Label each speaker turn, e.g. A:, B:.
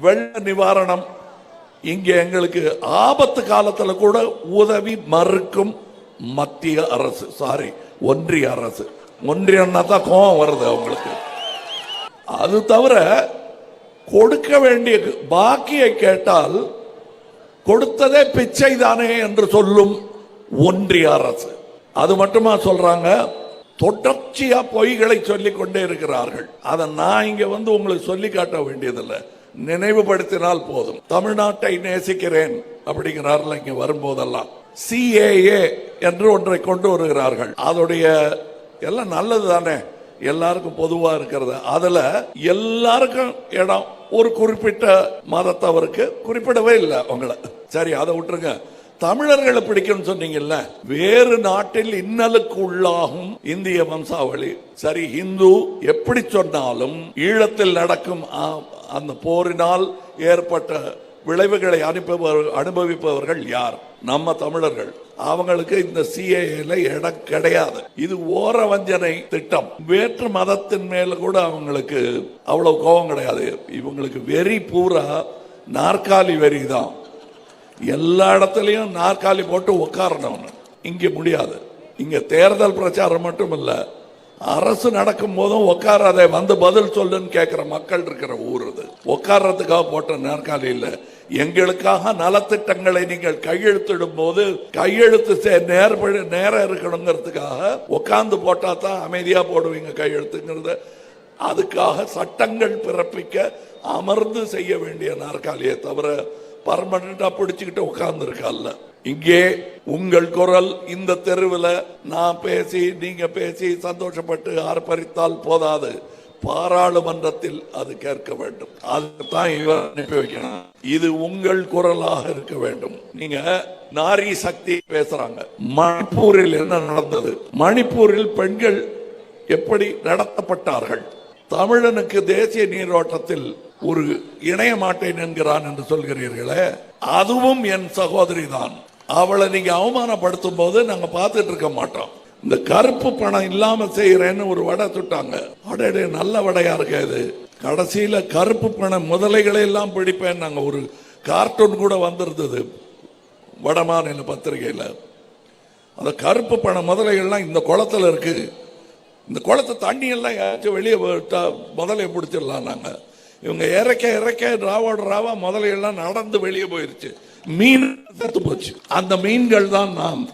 A: வெள்ள நிவாரணம். இங்கே எங்களுக்கு ஆபத்து காலத்தில் கூட உதவி மறுக்கும் மத்திய அரசு. சாரி ஒன்றிய அரசு. ஒன்றியம்னா தான் கோபம் வருது அவங்களுக்கு. அது தவிர கொடுக்க வேண்டிய பாக்கியை கேட்டால் கொடுத்ததே பிச்சை தானே என்று சொல்லும் ஒன்றிய அரசு. அது மட்டுமா சொல்றாங்க? தொடர்ச்சியா பொய்களை சொல்லிக் கொண்டே இருக்கிறார்கள். அதை நான் இங்க வந்து உங்களுக்கு சொல்லி காட்ட வேண்டியதில்லை. நினைவுபடுத்தினால் போதும். தமிழ்நாட்டை நேசிக்கிறேன் அப்படிங்கிறார்கள் இங்க வரும்போதெல்லாம். சிஏஏ என்று ஒன்றை கொண்டு வருகிறார்கள். அதோடைய எல்லாம் நல்லது தானே? எல்லாருக்கும் பொதுவா இருக்கிறது. அதுல எல்லாருக்கும் இடம் ஒரு குறிப்பிட்ட மதத்தவருக்கு குறிப்பிடவே இல்லை அவங்கள. சரி அதை விட்டுருங்க. தமிழர்களை பிடிக்கும்னு சொன்னீங்கல்ல வேறு நாட்டில் இன்னலுக்கு உள்ளாகும் இந்திய வம்சாவளி. சரி இந்து எப்படி சொன்னாலும் ஈழத்தில் நடக்கும் அந்த போரினால் ஏற்பட்ட விளைவுகளை அனுப்பவர் அனுபவிப்பவர்கள் யார்? நம்ம தமிழர்கள். அவங்களுக்கு இந்த சிஏல இடம் கிடையாது. இது ஓர வஞ்சனை திட்டம். வேற்று மதத்தின் மேல கூட அவங்களுக்கு அவ்வளவு கோபம் கிடையாது. இவங்களுக்கு வெறி பூரா நாற்காலி வெறி தான் எல்லா இடத்துலையும் நாற்காலி போட்டு உட்காரணும் இங்கே முடியாது. இங்கே தேர்தல் பிரச்சாரம் மட்டும் இல்லை அரசு நடக்கும் போதும் உட்காராதே வந்து பதில் சொல்லுன்னு கேட்குற மக்கள் இருக்கிற ஊர் இது உட்கார்றதுக்காக போட்ட நாற்காலி இல்லை. எங்களுக்காக நலத்திட்டங்களை நீங்கள் கையெழுத்திடும் போது கையெழுத்து சே- நேர்படி நேரம் இருக்கணுங்கிறதுக்காக உட்காந்து போட்டா தான் அமைதியாக போடுவீங்க கையெழுத்துங்கிறத. அதுக்காக சட்டங்கள் பிறப்பிக்க அமர்ந்து செய்ய வேண்டிய நாற்காலியை தவிர பர்மனண்டா பிடிச்சுக்கிட்டு உட்கார்ந்துருக்கால இங்கே உங்கள் குரல் இந்த தெருவில் நான் பேசி நீங்க பேசி சந்தோஷப்பட்டு ஆர்ப்பரித்தால் போதாது. பாராளுமன்றத்தில் அது கேட்க வேண்டும். அதுதான் இவர் அனுப்பி வைக்கணும். இது உங்கள் குரலாக இருக்க வேண்டும். நீங்க நாரி சக்தி பேசுறாங்க. மணிப்பூரில் என்ன நடந்தது? மணிப்பூரில் பெண்கள் எப்படி நடத்தப்பட்டார்கள்? தமிழனுக்கு தேசிய நீரோட்டத்தில் ஒரு இணைய மாட்டேன் என்கிறான் என்று சொல்கிறீர்களே அதுவும் என் சகோதரி தான் அவளை நீங்க அவமானப்படுத்தும் போது நாங்க பார்த்துட்டு இருக்க மாட்டோம். இந்த கருப்பு பணம் இல்லாம செய்யறேன்னு ஒரு வடை சுட்டாங்க. அடடே நல்ல வடையா இருக்கு இது. கடைசியில கருப்பு பணம் முதலைகளை எல்லாம் பிடிப்பேன். நாங்க ஒரு கார்ட்டூன் கூட வந்திருந்தது வடமாநில பத்திரிகையில. அந்த கருப்பு பண முதலைகள்லாம் இந்த குளத்துல இருக்கு. இந்த குளத்து தண்ணியெல்லாம் ஏதாச்சும் யாராச்சும் வெளியே விட்டா முதலையை பிடிச்சிடலாம் நாங்கள் இவங்க இறக்க இறக்க ராவோட ராவா முதலையெல்லாம் நடந்து வெளியே போயிருச்சு. மீன் செத்து போச்சு. அந்த மீன்கள் தான் நாம்.